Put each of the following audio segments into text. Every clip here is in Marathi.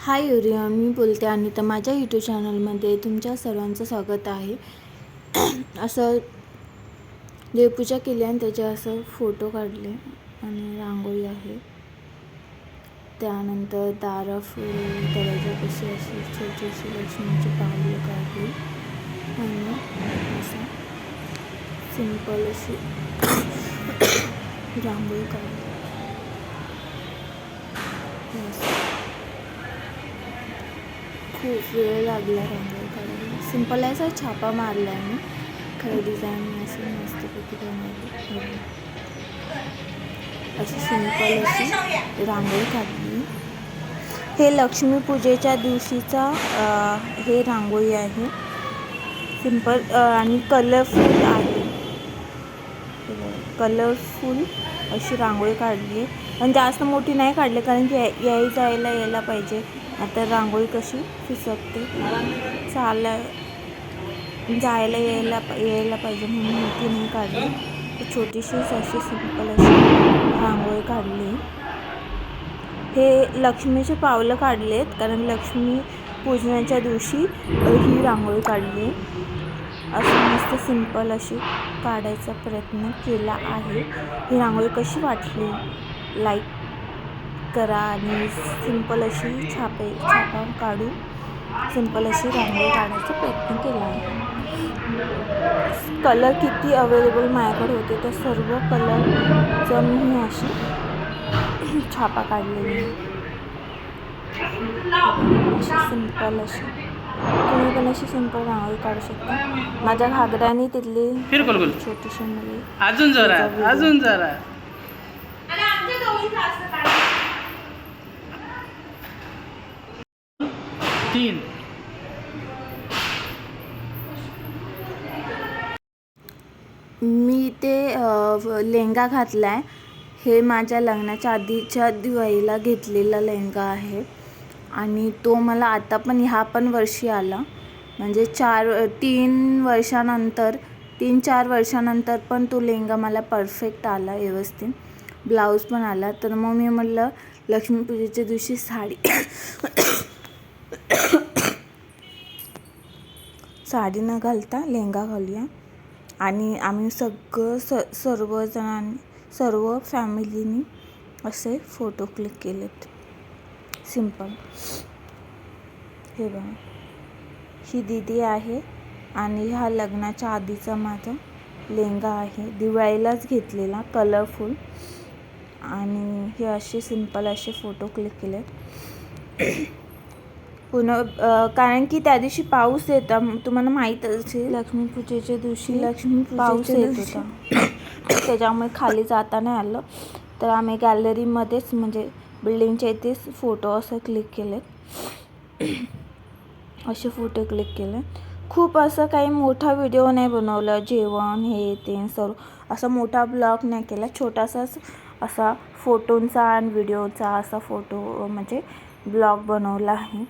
हाय युरियन मी बोलते आणि तर माझ्या यूट्यूब चॅनलमध्ये तुमच्या सर्वांचं स्वागत आहे. असं देवपूजा केली आणि त्याचे असं फोटो काढले आणि रांगोळी आहे. त्यानंतर दारा फुल कशी अशी छोटीशी लक्ष्मीची पावलं काढली आणि असं सिंपल अशी रांगोळी काढली. खूप वेळ लागला रांगोळी काढायला सिंपल असा छापा मारला आहे मी. खरं डिझाईन असं मस्तपैकी बनवली. अशी सिंपल अशी रांगोळी काढली. हे लक्ष्मीपूजेच्या दिवशीचा हे रांगोळी आहे. सिंपल आणि कलरफुल आहे. कलरफुल अशी रांगोळी काढली. पण जास्त मोठी नाही काढली कारण की या- याय जायला यायला पाहिजे. आता रांगोळी कशी फिसकते? चाला जायला यायला यायला पाहिजे म्हणून मी ती नाही काढली. तर छोटीशीच अशी सिंपल अशी रांगोळी काढली. हे लक्ष्मीचे पावलं काढलेत कारण लक्ष्मी पूजनाच्या दिवशी ही रांगोळी काढली. असं मस्त सिंपल अशी काढायचा प्रयत्न केला आहे. ही रांगोळी कशी वाटली? लाईक करा आणि सिंपल अशी छापे छापा काढून सिंपल अशी रांगोळी काढायचा प्रयत्न केला आहे. कलर किती अवेलेबल माझ्याकडे होते त्या सर्व कलरचं मी अशी छापा काढलेली अशी सिंपल अशी. तुम्ही पण अशी सिंपल रांगोळी काढू शकता. माझ्या घागऱ्याने तिथली फिर गोल गोल. छोटीशी मुली. अजून जरा. अजून जरा. तीन. मी ते लेहंगा घातला आहे हे माझ्या लग्नाच्या आधीच्या दिवाळीला घेतलेला लेहंगा आहे. आणि तो मला आता पण ह्या पण वर्षी आला. म्हणजे चार तीन वर्षानंतर तीन चार वर्षानंतर पण तो लेहंगा मला परफेक्ट आला व्यवस्थित. ब्लाऊज पण आला. तर मग मी म्हटलं लक्ष्मीपूजेच्या दिवशी साडी साडी न घालता लेहंगा घालूया. आणि आम्ही सगळं स सर्वजणांनी सर्व फॅमिलीनी असे फोटो क्लिक केलेत. सिंपल हे बघा. ही दीदी आहे आणि हा लग्नाच्या आधीचा माझा लेहंगा आहे. दिवाळीलाच घेतलेला कलरफुल आणि हे असे सिंपल असे फोटो क्लिक केलेत. पुन्हा कारण की त्या दिवशी पाऊस येता तुम्हाला माहीत असेल लक्ष्मीपूजेच्या दिवशी लक्ष्मी पाऊस येत होता. त्याच्यामुळे खाली जाता नाही आलं. तर आम्ही गॅलरीमध्येच म्हणजे बिल्डिंगच्या इथेच फोटो असं क्लिक केलेत असे फोटो क्लिक केले. खूप असं काही मोठा व्हिडिओ नाही बनवलं. जेवण हे ते सर्व. असा मोठा ब्लॉग नाही केला. छोटासाच असा फोटोंचा आणि व्हिडिओचा असा फोटो म्हणजे ब्लॉग बनवला आहे.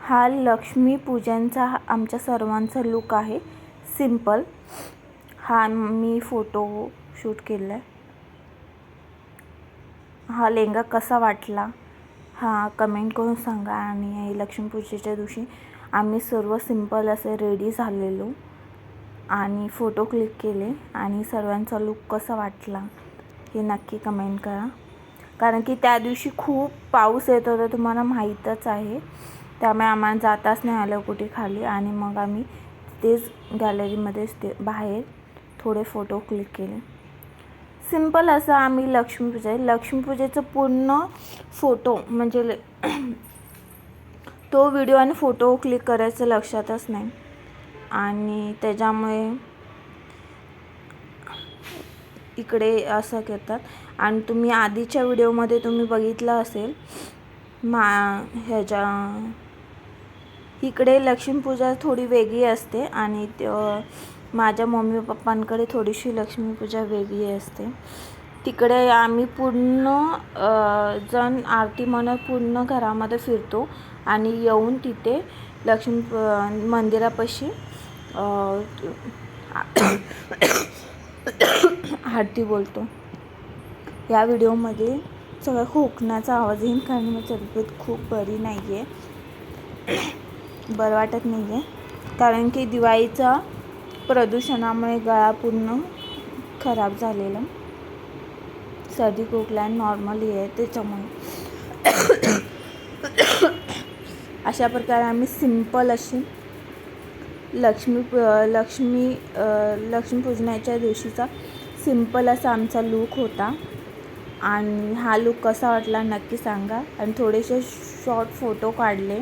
हा लक्ष्मी पूजनचा हा आमच्या सर्वांचा लुक आहे. सिंपल हा मी फोटो शूट केला आहे हा लेहंगा कसा वाटला? हा कमेंट करून सांगा आणि लक्ष्मीपूजेच्या दिवशी आम्ही सर्व सिंपल असे रेडी झालेलो आणि फोटो क्लिक केले आणि सर्वांचा लुक कसा वाटला हे नक्की कमेंट करा. कारण की त्या दिवशी खूप पाऊस येत होता तुम्हाला माहीतच आहे. त्यामुळे आम्हाला जाताच नाही आलं कुठे खाली आणि मग आम्ही तेच गॅलरीमध्येच ते बाहेर थोडे फोटो क्लिक केले. सिंपल असं आम्ही लक्ष्मीपूजा लक्ष्मीपूजेचं पूर्ण फोटो म्हणजे तो व्हिडिओ आणि फोटो क्लिक करायचं लक्षातच नाही. आणि त्याच्यामुळे इकडे असं करतात. आणि तुम्ही आधीच्या व्हिडिओमध्ये तुम्ही बघितलं असेल मा ह्याच्या इकडे लक्ष्मीपूजा थोडी वेगळी असते आणि माझ्या मम्मी पप्पांकडे थोडीशी लक्ष्मीपूजा वेगळी असते. तिकडे आम्ही पूर्ण जण आरती म्हणत पूर्ण घरामध्ये फिरतो आणि येऊन तिथे लक्ष्मी मंदिरापाशी हळदी बोलतो. या व्हिडिओमध्ये सगळं खोकण्याचा आवाज येईल कारण माझी तब्येत खूप बरी नाही आहे बरं वाटत नाही आहे कारण की दिवाळीचा प्रदूषणामुळे गळा पूर्ण खराब झालेला. सर्दी खोकला नॉर्मली आहे त्याच्यामुळे. अशा प्रकारे आम्ही सिंपल अशी लक्ष्मी लक्ष्मी लक्ष्मीपूजनाच्या दिवशीचा सिंपल असा आमचा लूक होता. आणि हा लूक कसा वाटला नक्की सांगा. आणि थोडेसे शॉर्ट फोटो काढले.